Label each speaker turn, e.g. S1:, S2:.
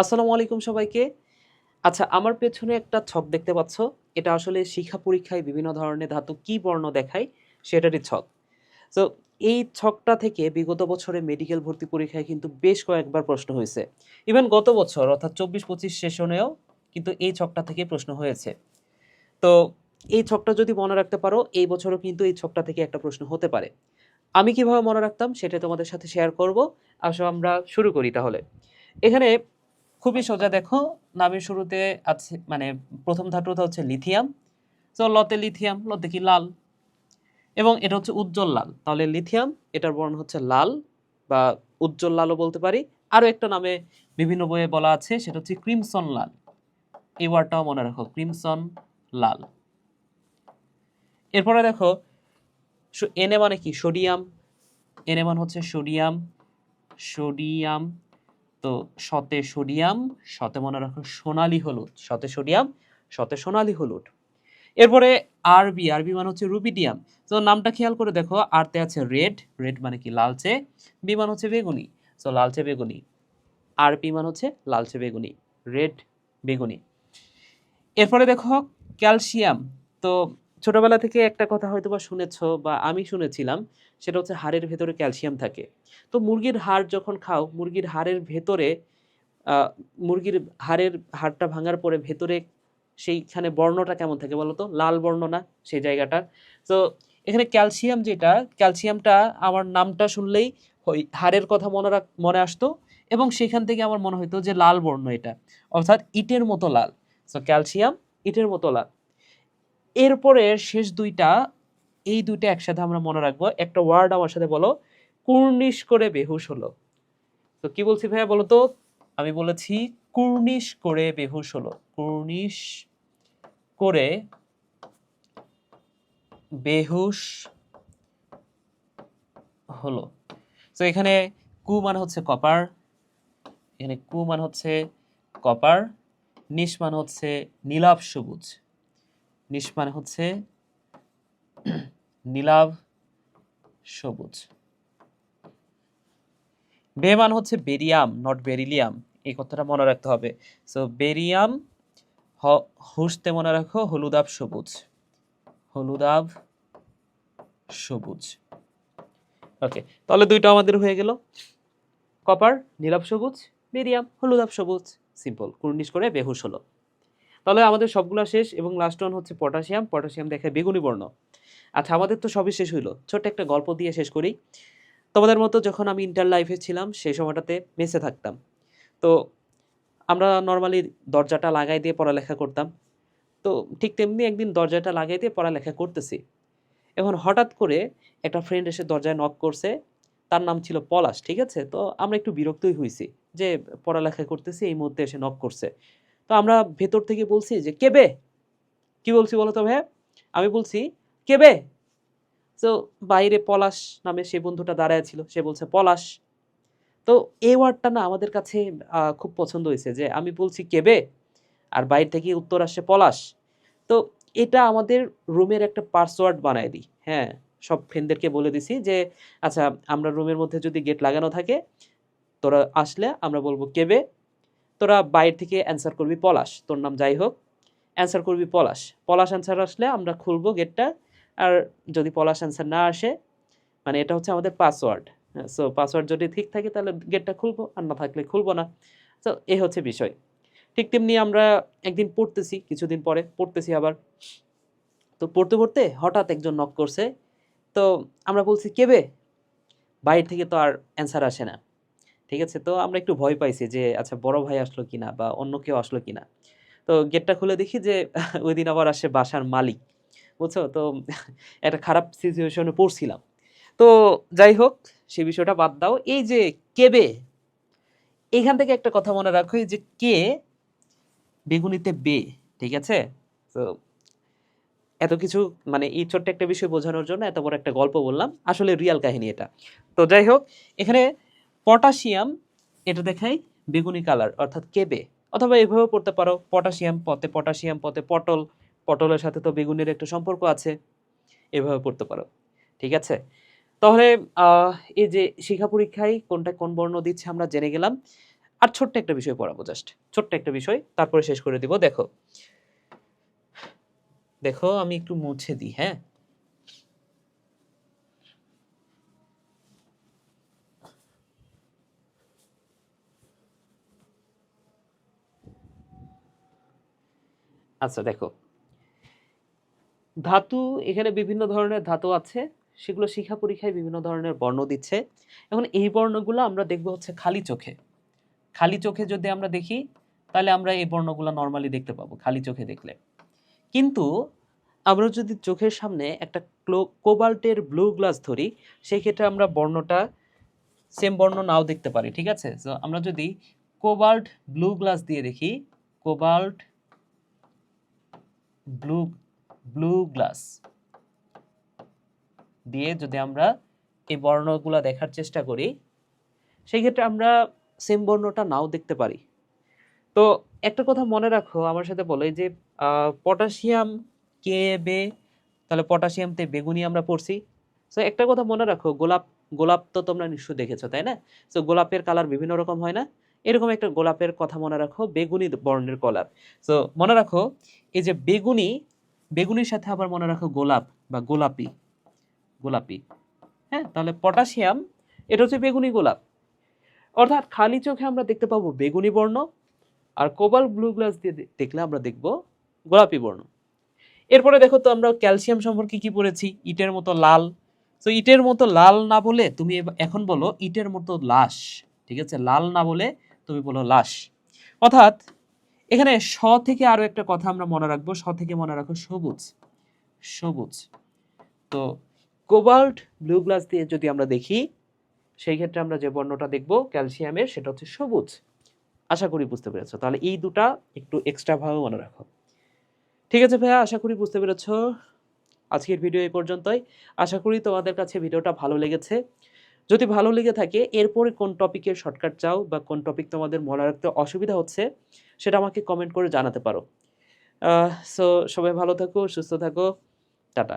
S1: আসসালামু আলাইকুম সবাইকে। আচ্ছা আমার পেছনে একটা ছক দেখতে পাচ্ছ। এটা আসলে শিক্ষা পরীক্ষায় বিভিন্ন ধরনের ধাতু কি বর্ণ দেখায় সেটারই ছক। তো এই ছকটা থেকে বিগত বছরে মেডিকেল ভর্তি পরীক্ষায় কিন্তু বেশ কয়েকবার প্রশ্ন হয়েছে। ইভেন গত বছর, অর্থাৎ চব্বিশ পঁচিশ সেশনেও কিন্তু এই ছকটা থেকে প্রশ্ন হয়েছে। তো, এই ছকটা যদি মনে রাখতে পারো, এই বছরও কিন্তু এই ছকটা থেকে একটা প্রশ্ন হতে পারে। আমি কীভাবে মনে রাখতাম সেটা তোমাদের সাথে শেয়ার করব। আসো আমরা শুরু করি তাহলে। এখানে খুবই সোজা দেখো নামের শুরুতে আছে মানে প্রথম ধাতুটা হচ্ছে লিথিয়াম। তো লতে লিথিয়াম, লতে কি লাল। এবং এটা হচ্ছে উজ্জ্বল লাল। তাহলে লিথিয়াম, এটার বর্ণ হচ্ছে লাল, বা উজ্জ্বল লালও বলতে পারি। আরও একটা নামে বিভিন্ন বইয়ে বলা আছে, সেটা হচ্ছে ক্রিমসন লাল। এই ওয়ার্ডটাও মনে রাখো, ক্রিমসন লাল। এরপরে দেখো এনে মানে কি? সোডিয়াম। এনে মানে হচ্ছে সোডিয়াম। সোডিয়াম তো শতে সোডিয়াম, শতে মনে রাখো সোনালি হলুদ, শতে সোডিয়াম, শতে সোনালী হলুদ। এরপরে আরবি আরবি মানে হচ্ছে রুবিডিয়াম। তো নামটা খেয়াল করে দেখো আরতে আছে রেড রেড মানে কি লালচে, বি মানে হচ্ছে বেগুনি। তো লালচে বেগুনি, আর পি মানে হচ্ছে লালচে বেগুনি, রেড বেগুনি। এরপরে দেখো ক্যালসিয়াম, তো ছোটবেলা থেকে একটা কথা হয়তো বা শুনেছো বা আমি শুনেছিলাম, সেটা হচ্ছে হাড়ের ভেতরে ক্যালসিয়াম থাকে। তো মুরগির হাড় যখন খাও, মুরগির হাড়ের ভেতরে মুরগির হাড়ের হাড়টা ভাঙার পরে ভেতরে সেইখানে বর্ণটা কেমন থাকে বলতো? লাল বর্ণ না সেই জায়গাটা তো এখানে ক্যালসিয়াম যেটা, ক্যালসিয়ামটা আমার নামটা শুনলেই হাড়ের কথা মনে রাখ, মনে আসতো এবং সেখান থেকে আমার মনে হতো যে লাল বর্ণ এটা। অর্থাৎ ইটের মতো লাল। সো ক্যালসিয়াম ইটের মতো লাল। এরপরে শেষ দুইটা, এই দুইটা একসাথে আমরা মনে রাখব। একটা ওয়ার্ড আমার সাথে বলো, কুর্নিশ করে বেহুশ হলো। তো কি বলছি ভাইয়া বলো তো? আমি বলেছি, কুর্নিশ করে বেহুশ হলো। কুর্নিশ করে বেহুশ হলো। তো এখানে কু মানে হচ্ছে কপার, এখানে কু মানে হচ্ছে কপার, নিশ মানে হচ্ছে নীলাভ সবুজ। নিশ মানে হচ্ছে নীলাভ সবুজ। বে বেমান হচ্ছে বেরিয়াম নট বেরিলিয়াম এই কথাটা মনে রাখতে হবে। সো বেরিয়াম হুসতে মনে রাখো হলুদাব সবুজ। হলুদাব সবুজ। ওকে তাহলে দুইটা আমাদের হয়ে গেল। কপার, নীলাভ সবুজ, বেরিয়াম হলুদাব সবুজ। সিম্পল কুর্নিশ করে বেহুশ হলো। তাহলে আমাদের সবগুলো শেষ এবং লাস্ট ওয়ান হচ্ছে পটাশিয়াম পটাশিয়াম দেখে বেগুনি বর্ণ। আচ্ছা আমাদের তো সবই শেষ হইল। ছোট্ট একটা গল্প দিয়ে শেষ করি। তোমাদের মতো যখন আমি ইন্টার লাইফে ছিলাম, সেই সময়টাতে মেসে থাকতাম। তো আমরা নর্মালি দরজাটা লাগাই দিয়ে পড়ালেখা করতাম। তো ঠিক তেমনি একদিন দরজাটা লাগাই দিয়ে পড়ালেখা করতেছি। এখন হঠাৎ করে একটা ফ্রেন্ড এসে দরজায় নক করছে। তার নাম ছিল পলাশ, ঠিক আছে? তো আমরা একটু বিরক্তই হয়েছি যে পড়ালেখা করতেছি, এই মুহূর্তে এসে নক করছে। তো আমরা ভেতর থেকে বলছি যে কেবে কি বলছি বলো তো ভাইয়া? আমি বলছি কেবে তো বাইরে পলাশ নামে সে বন্ধুটা দাঁড়ায় ছিল, সে বলছে, পলাশ। তো এই ওয়ার্ডটা না আমাদের কাছে খুব পছন্দ হয়েছে যে, আমি বলছি কেবে আর বাইরে থেকে উত্তর আসে, পলাশ। তো এটা আমাদের রুমের একটা পাসওয়ার্ড বানায় দিই হ্যাঁ? সব ফ্রেন্ডদেরকে বলে দিছি যে আচ্ছা আমরা রুমের মধ্যে যদি গেট লাগানো থাকে, তোরা আসলে আমরা বলব কেবে তোরা বাইরে থেকে অ্যান্সার করবি পলাশ, তোর নাম যাই হোক অ্যান্সার করবি পলাশ। পলাশ অ্যান্সার আসলে আমরা খুলবো গেটটা আর যদি পলাশ অ্যান্সার না আসে মানে এটা হচ্ছে আমাদের পাসওয়ার্ড সো পাসওয়ার্ড যদি ঠিক থাকে তাহলে গেটটা খুলবো, আর না থাকলে খুলবো না। তো এ হচ্ছে বিষয়। ঠিক তেমনি আমরা একদিন পড়তেছি, কিছুদিন পরে পড়তেছি আবার। তো পড়তে পড়তে হঠাৎ একজন নক করছে। তো আমরা বলছি, কেবে? বাইরে থেকে তো আর অ্যান্সার আসে না। ঠিক আছে? তো আমরা একটু ভয় পাইছি যে আচ্ছা বড় ভাই আসলো কিনা বা অন্য কেউ আসলো কিনা? তো গেটটা খুলে দেখি যে ওই দিন আবার আসে বাসার মালিক, বুঝছ? তো একটা খারাপ সিচুয়েশনে পড়ছিলাম। তো যাই হোক, সে বিষয়টা বাদ দাও। এই যে কেবে? এখান থেকে একটা কথা মনে রাখো যে কে বেগুনিতে বে, ঠিক আছে? তো এত কিছু মানে এই ছোট্ট একটা বিষয় বোঝানোর জন্য এত বড় একটা গল্প বললাম। আসলে রিয়াল কাহিনী এটা। তো যাই হোক, এখানে পটাশিয়াম, এটা দেখাই, বেগুনি কালার অর্থাৎ কেবে। অথবা এভাবে পড়তে পারো, পটাশিয়াম পথে পটাশিয়াম পথে পটল। পটলের সাথে তো বেগুনের একটা সম্পর্ক আছে এভাবে পড়তে পারো। ঠিক আছে? তাহলে এই যে শিক্ষা পরীক্ষায় কোনটা কোন বর্ণ দিচ্ছে আমরা জেনে গেলাম। আর ছোট্ট একটা বিষয় পড়াবো জাস্ট ছোট্ট একটা বিষয়, তারপরে শেষ করে দিব। দেখো। দেখো, আমি একটু মুছে দিই হ্যাঁ? আচ্ছা দেখো। ধাতু, এখানে বিভিন্ন ধরনের ধাতু আছে। সেগুলো শিক্ষা পরীক্ষায় বিভিন্ন ধরনের বর্ণ দিচ্ছে। এখন এই বর্ণগুলো আমরা দেখব হচ্ছে খালি চোখে। খালি চোখে যদি আমরা দেখি, তাহলে আমরা এই বর্ণগুলো নর্মালি দেখতে পাবো, খালি চোখে দেখলে। কিন্তু আমরা যদি চোখের সামনে একটা ক্লো- কোবাল্টের ব্লু গ্লাস ধরি সেই ক্ষেত্রে আমরা বর্ণটা সেম বর্ণ নাও দেখতে পারি, ঠিক আছে? আমরা যদি কোবাল্ট ব্লু গ্লাস দিয়ে দেখি, কোবাল্ট ব্লু ব্লু গ্লাস দিয়ে যদি আমরা এই বর্ণগুলো দেখার চেষ্টা করি, সেই ক্ষেত্রে আমরা সেম বর্ণটা নাও দেখতে পারি। তো একটা কথা মনে রাখো, আমার সাথে বলো যে পটাশিয়াম কে বে, তাহলে পটাশিয়ামতে বেগুনি আমরা পড়ছি। তো একটা কথা মনে রাখো, গোলাপ গোলাপ তো তোমরা নিশ্চয় দেখেছ, তাই না? তো গোলাপের কালার বিভিন্ন রকম হয় না? এরকম একটা গোলাপের কথা মনে রাখো, বেগুনি বর্ণের গোলাপ তো মনে রাখো, এই যে বেগুনি, বেগুনির সাথে আবার মনে রাখো গোলাপ বা গোলাপি। গোলাপি। হ্যাঁ তাহলে পটাশিয়াম, এটা হচ্ছে বেগুনি গোলাপ। অর্থাৎ খালি চোখে আমরা দেখতে পাবো বেগুনি বর্ণ, আর কোবাল ব্লু গ্লাস দিয়ে দেখলে আমরা দেখব গোলাপি বর্ণ। এরপরে দেখো তো আমরা ক্যালসিয়াম সম্পর্কে কি পড়েছি? ইটের মতো লাল। তো ইটের মতো লাল না বলে তুমি এখন বলো, ইটের মতো লাশ। ঠিক আছে? লাল না বলে তুমি বলো লাশ। অর্থাৎ এখানে স থেকে আরও একটা কথা আমরা মনে রাখব। স থেকে মনে রাখো সবুজ। সবুজ। তো কোবাল্ট ব্লু গ্লাস দিয়ে যদি আমরা দেখি, সেই ক্ষেত্রে আমরা যে বর্ণটা দেখব ক্যালসিয়ামের, সেটা হচ্ছে সবুজ। আশা করি বুঝতে পেরেছ। তাহলে এই দুটা একটু এক্সট্রা ভাবে মনে রাখো। ঠিক আছে ভাইয়া, আশা করি বুঝতে পেরেছ। আজকের ভিডিও এই পর্যন্তই। আশা করি তোমাদের কাছে ভিডিওটা ভালো লেগেছে। যদি ভালো লেগে থাকে, এরপরে কোন টপিকের শর্টকাট চাও বা কোন টপিক তোমাদের মনে রাখতে অসুবিধা হচ্ছে, সেটা আমাকে কমেন্ট করে জানাতে পারো। সো সবাই ভালো থাকো, সুস্থ থাকো, টাটা।